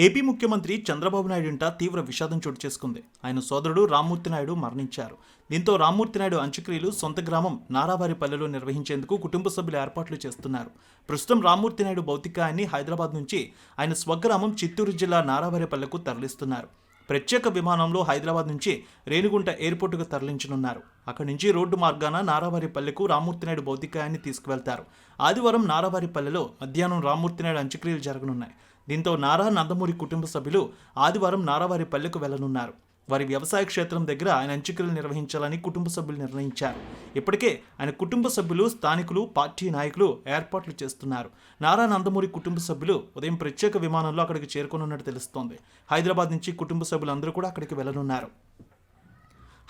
AP ముఖ్యమంత్రి చంద్రబాబు నాయుడు ఇంట తీవ్ర విషాదం చోటు చేసుకుంది. ఆయన సోదరుడు రామ్మూర్తి నాయుడు మరణించారు. దీంతో రామ్మూర్తి నాయుడు అంత్యక్రియలు సొంత గ్రామం నారావారిపల్లెలో నిర్వహించేందుకు కుటుంబ సభ్యులు ఏర్పాట్లు చేస్తున్నారు. ప్రస్తుతం రామ్మూర్తి నాయుడు భౌతికాయాన్ని హైదరాబాద్ నుంచి ఆయన స్వగ్రామం చిత్తూరు జిల్లా నారావారిపల్లెకు తరలిస్తున్నారు. ప్రత్యేక విమానంలో హైదరాబాద్ నుంచి రేణిగుంట ఎయిర్పోర్టుకు తరలించనున్నారు. అక్కడి నుంచి రోడ్డు మార్గాన నారావారిపల్లెకు రామూర్తినాయుడు భౌతికాయాన్ని తీసుకువెళ్తారు. ఆదివారం నారావారిపల్లెలో మధ్యాహ్నం రామూర్తినాయుడు అంత్యక్రియలు జరగనున్నాయి. దీంతో నారా నందమూరి కుటుంబ సభ్యులు ఆదివారం నారావారిపల్లెకు వెళ్ళనున్నారు వారి వ్యవసాయ క్షేత్రం దగ్గర ఆయన అంత్యక్రియలు నిర్వహించాలని కుటుంబ సభ్యులు నిర్ణయించారు. ఇప్పటికే ఆయన కుటుంబ సభ్యులు స్థానికులు పార్టీ నాయకులు ఏర్పాట్లు చేస్తున్నారు. నారా నందమూరి కుటుంబ సభ్యులు ఉదయం ప్రత్యేక విమానంలో అక్కడికి చేరుకోనున్నట్టు తెలుస్తోంది. హైదరాబాద్ నుంచి కుటుంబ సభ్యులందరూ కూడా అక్కడికి వెళ్ళనున్నారు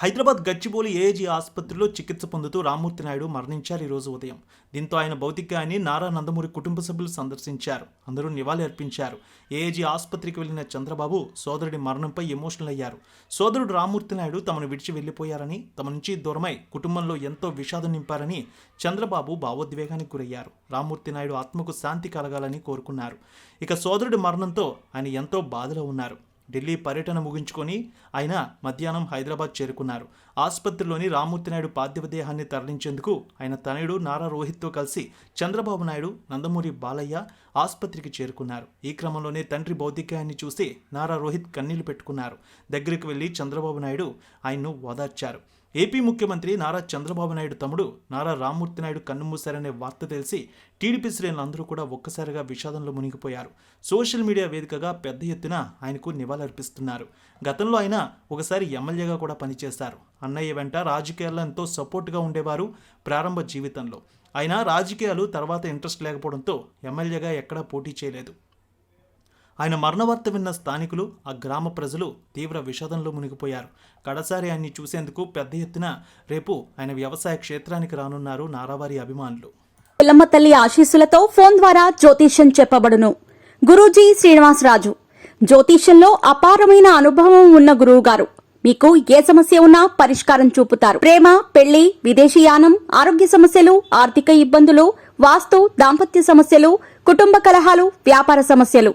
హైదరాబాద్ గచ్చిబౌలి ఏఏజీ ఆసుపత్రిలో చికిత్స పొందుతూ రామ్మూర్తి నాయుడు మరణించారు ఈ రోజు ఉదయం. దీంతో ఆయన భౌతికాయాన్ని నారా నందమూరి కుటుంబ సభ్యులు సందర్శించారు. అందరూ నివాళి అర్పించారు. ఏఏజీ ఆసుపత్రికి వెళ్ళిన చంద్రబాబు సోదరుడి మరణంపై ఎమోషనల్ అయ్యారు. సోదరుడు రామ్మూర్తి నాయుడు తమను విడిచి వెళ్ళిపోయారని తమ నుంచి దూరమై కుటుంబంలో ఎంతో విషాదం నింపారని చంద్రబాబు భావోద్వేగానికి గురయ్యారు. రామ్మూర్తి నాయుడు ఆత్మకు శాంతి కలగాలని కోరుకున్నారు. ఇక సోదరుడి మరణంతో ఆయన ఎంతో బాధలో ఉన్నారు. ఢిల్లీ పర్యటన ముగించుకొని ఆయన మధ్యాహ్నం హైదరాబాద్ చేరుకున్నారు. ఆసుపత్రిలోని రామ్మూర్తి నాయుడు పార్థివ దేహాన్ని తరలించేందుకు ఆయన తనయుడు నారా రోహిత్తో కలిసి చంద్రబాబు నాయుడు నందమూరి బాలయ్య ఆసుపత్రికి చేరుకున్నారు. ఈ క్రమంలోనే తండ్రి భౌతికాయాన్ని చూసి నారా రోహిత్ కన్నీళ్ళు పెట్టుకున్నారు. దగ్గరికి వెళ్ళి చంద్రబాబు నాయుడు ఆయన్ను ఓదార్చారు. ఏపీ ముఖ్యమంత్రి నారా చంద్రబాబు నాయుడు తమ్ముడు నారా రామ్మూర్తి నాయుడు కన్నుమూశారనే వార్త తెలిసి టీడీపీ శ్రేణులందరూ కూడా ఒక్కసారిగా విషాదంలో మునిగిపోయారు. సోషల్ మీడియా వేదికగా పెద్ద ఎత్తున ఆయనకు నివాళులర్పిస్తున్నారు. గతంలో ఆయన ఒకసారి ఎమ్మెల్యేగా కూడా పనిచేశారు. అన్నయ్య వెంట రాజకీయాల్లో ఎంతో సపోర్ట్గా ఉండేవారు ప్రారంభ జీవితంలో. ఆయన రాజకీయాలు తర్వాత ఇంట్రెస్ట్ లేకపోవడంతో ఎమ్మెల్యేగా ఎక్కడా పోటీ చేయలేదు. ఆయన మరణవార్త విన్న స్థానికులు ఆ గ్రామ ప్రజలు తీవ్ర విషాదంలో మునిగిపోయారు. కడసారి ఆయన్ని చూసేందుకు పెద్ద ఎత్తున రేపు ఆయన వ్యవసాయ క్షేత్రానికి రానున్నారు నారావారి అభిమానులు. పిల్లమ్మ తల్లి ఆశీస్సులతో ఫోన్ ద్వారా జ్యోతిష్యం చెప్పబడును. గురూజీ శ్రీనివాసరాజు జ్యోతిష్యంలో అపారమైన అనుభవం ఉన్న గురువు గారు. మీకు ఏ సమస్య ఉన్నా పరిష్కారం చూపుతారు. ప్రేమ పెళ్ళి విదేశీయానం ఆరోగ్య సమస్యలు ఆర్థిక ఇబ్బందులు వాస్తు దాంపత్య సమస్యలు కుటుంబ కలహాలు వ్యాపార సమస్యలు.